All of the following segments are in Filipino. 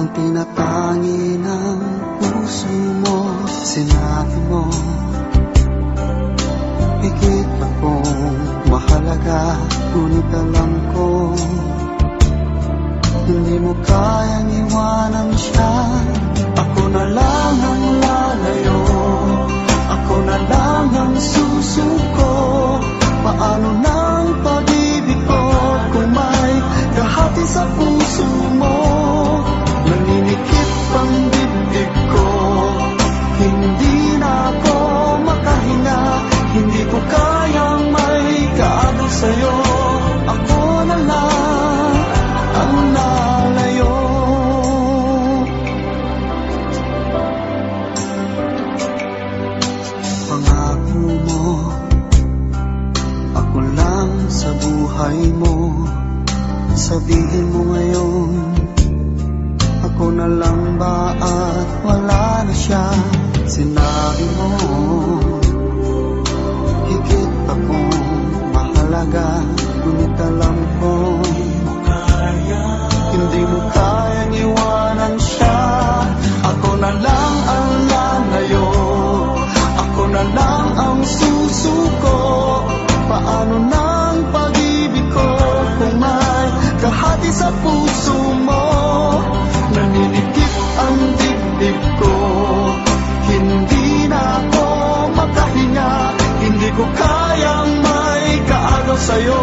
Nang pinapangin ang puso mo Sinabi mo Higit akong mahalaga Ngunit alam ko Hindi mo kayang iwanan siya. Buhay mo. Sabihin mo ngayon Ako na lang ba at wala na siya? Sinabi mo Higit akong mahalaga Ngunit alam ko Hindi mo kayang iwanan siya. Ako na lang ang lalayo Ako na lang ang susuko. Paano ng puso mo. Naninikip ang dibdib ko. Hindi na ako makahinga. Hindi ko kayang may kaagaw sa'yo.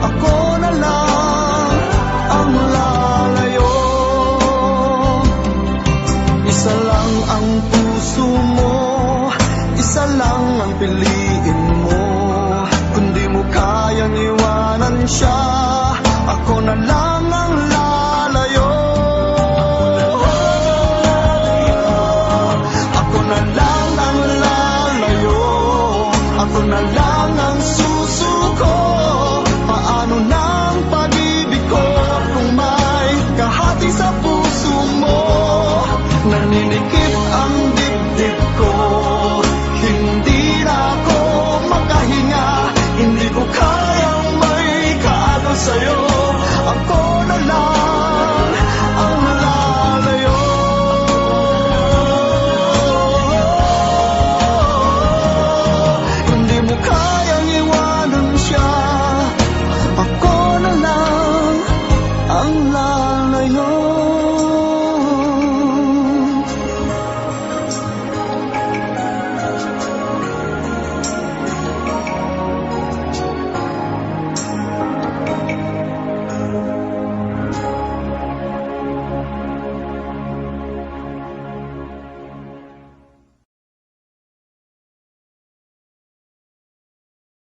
Ako na lang ang lalayo. Isa lang ang puso mo. Isa lang ang piliin mo. Kundi mo kayang iwanan siya. Ako na lang Ito na lang Paano ng pag-ibig ko? Kung may sa puso mo Naninikip